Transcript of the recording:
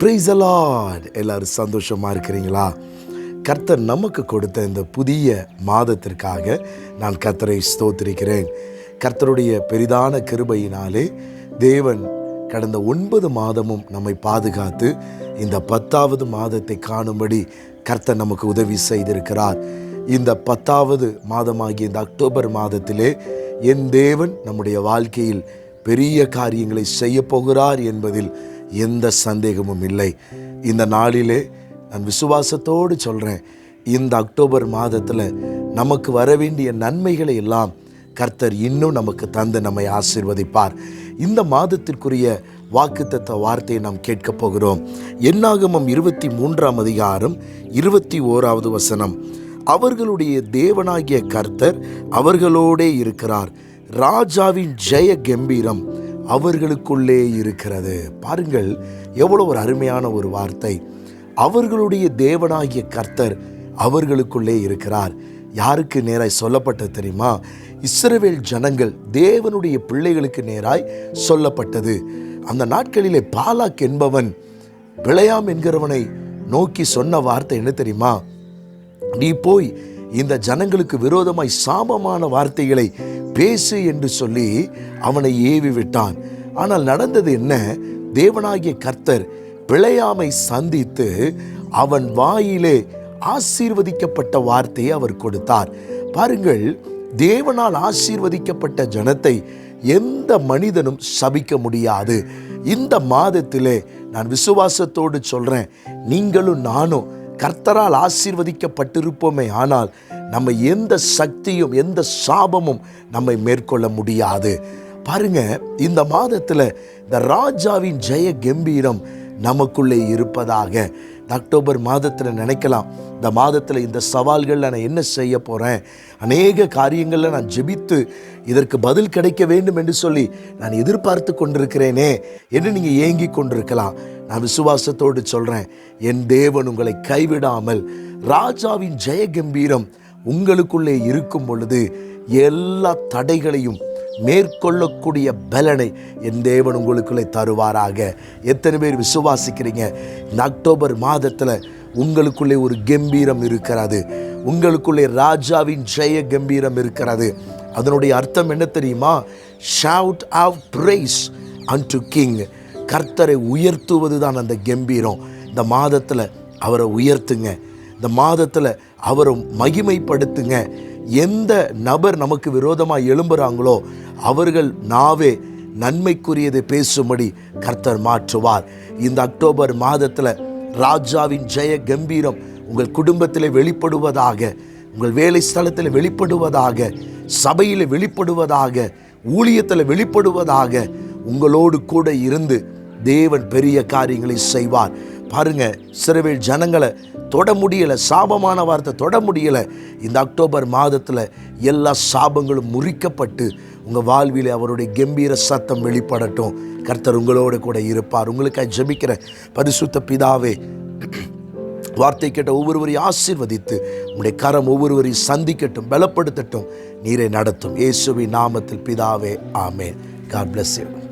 Praise எல்லோரும் சந்தோஷமாக இருக்கிறீங்களா? கர்த்தர் நமக்கு கொடுத்த இந்த புதிய மாதத்திற்காக நான் கர்த்தரை ஸ்தோத்திருக்கிறேன். கர்த்தருடைய பெரிதான கிருபையினாலே தேவன் கடந்த ஒன்பது மாதமும் நம்மை பாதுகாத்து இந்த பத்தாவது மாதத்தை காணும்படி கர்த்தர் நமக்கு உதவி செய்திருக்கிறார். இந்த பத்தாவது மாதமாகிய இந்த அக்டோபர் மாதத்திலே என் தேவன் நம்முடைய வாழ்க்கையில் பெரிய காரியங்களை செய்ய போகிறார் என்பதில் எந்த சந்தேகமும் இல்லை. இந்த நாளிலே நான் விசுவாசத்தோடு சொல்கிறேன் இந்த அக்டோபர் மாதத்தில் நமக்கு வர வேண்டிய நன்மைகளை எல்லாம் கர்த்தர் இன்னும் நமக்கு தந்து நம்மை ஆசீர்வதிப்பார். இந்த மாதத்திற்குரிய வாக்குத்தத்த வார்த்தையை நாம் கேட்கப் போகிறோம். என்னாகமம் இருபத்தி மூன்றாம் அதிகாரம் இருபத்தி ஓராவது வசனம். அவர்களுடைய தேவனாகிய கர்த்தர் அவர்களோடே இருக்கிறார். ராஜாவின் ஜெய கம்பீரம். அவர்களுக்குள்ளே இருக்கிறது. பாருங்கள் எவ்வளோ ஒரு அருமையான ஒரு வார்த்தை. அவர்களுடைய தேவனாகிய கர்த்தர் அவர்களுக்குள்ளே இருக்கிறார். யாருக்கு நேராய் சொல்லப்பட்டது தெரியுமா? இஸ்ரவேல் ஜனங்கள் தேவனுடைய பிள்ளைகளுக்கு நேராய் சொல்லப்பட்டது. அந்த நாட்களிலே பாலாக் என்பவன் பிழையாம் என்கிறவனை நோக்கி சொன்ன வார்த்தை என்ன தெரியுமா? நீ போய் இந்த ஜனங்களுக்கு விரோதமாய் சாபமான வார்த்தைகளை பேசு என்று சொல்லி அவனை ஏவி விட்டான். ஆனால் நடந்தது என்ன? தேவனாகிய கர்த்தர் பிழையாமை சந்தித்து அவன் வாயிலே ஆசீர்வதிக்கப்பட்ட வார்த்தையை அவர் கொடுத்தார். பாருங்கள் தேவனால் ஆசீர்வதிக்கப்பட்ட ஜனத்தை எந்த மனிதனும் சபிக்க முடியாது. இந்த மாதத்திலே நான் விசுவாசத்தோடு சொல்றேன் நீங்களும் நானும் கர்த்தரால் ஆசீர்வதிக்கப்பட்டிருப்போமே ஆனால் நம்ம எந்த சக்தியும் எந்த சாபமும் நம்மை மேற்கொள்ள முடியாது. பாருங்க இந்த மாதத்தில் இந்த ராஜாவின் ஜெய கம்பீரம் நமக்குள்ளே இருப்பதாக இந்த அக்டோபர் மாதத்தில் நினைக்கலாம். இந்த மாதத்தில் இந்த சவால்களில் நான் என்ன செய்ய போகிறேன் அநேக காரியங்களில் நான் ஜெபித்து இதற்கு பதில் கிடைக்க வேண்டும் என்று சொல்லி நான் எதிர்பார்த்து கொண்டிருக்கிறேனே என்று நீங்கள் ஏங்கி கொண்டிருக்கலாம். நான் விசுவாசத்தோடு சொல்கிறேன் என் தேவன் உங்களை கைவிடாமல் ராஜாவின் ஜெய கம்பீரம் உங்களுக்குள்ளே இருக்கும் பொழுது எல்லா தடைகளையும் மேற்கொள்ளக்கூடிய பலனை என் தேவன் உங்களுக்குள்ளே தருவாராக. எத்தனை பேர் விசுவாசிக்கிறீங்க? இந்த அக்டோபர் மாதத்தில் உங்களுக்குள்ளே ஒரு கம்பீரம் இருக்கிறது. உங்களுக்குள்ளே ராஜாவின் ஜெய கம்பீரம் இருக்கிறது. அதனுடைய அர்த்தம் என்ன தெரியுமா? Shout of praise and to king கர்த்தரை உயர்த்துவது தான் அந்த கம்பீரம். இந்த மாதத்தில் அவரை உயர்த்துங்க. இந்த மாதத்தில் அவரை மகிமைப்படுத்துங்க. எந்த நபர் நமக்கு விரோதமாக எழும்புறாங்களோ அவர்கள் நாவே நன்மைக்குரியதை பேசும்படி கர்த்தர் மாற்றுவார். இந்த அக்டோபர் மாதத்தில் ராஜாவின் ஜெய கம்பீரம் உங்கள் குடும்பத்தில் வெளிப்படுவதாக உங்கள் வேலை ஸ்தலத்தில் வெளிப்படுவதாக சபையில் வெளிப்படுவதாக ஊழியத்தில் வெளிப்படுவதாக உங்களோடு கூட இருந்து தேவன் பெரிய காரியங்களை செய்வார். பாருங்க சிறுவில் ஜனங்களை தொட முடியலை சாபமான வார்த்தை தொட முடியலை. இந்த அக்டோபர் மாதத்தில் எல்லா சாபங்களும் முறிக்கப்பட்டு உங்கள் வாழ்வில் அவருடைய கம்பீர சத்தம் வெளிப்படட்டும். கர்த்தர் உங்களோட கூட இருப்பார். உங்களுக்காக ஜெபிக்கிற பரிசுத்த பிதாவே வார்த்தை கேட்ட ஒவ்வொருவரையும் ஆசீர்வதித்து உங்களுடைய கரம் ஒவ்வொருவரையும் சந்திக்கட்டும் பலப்படுத்தட்டும் நீரை நடத்தும். இயேசுவின் நாமத்தில் பிதாவே ஆமே காட் பிளஸ் யூ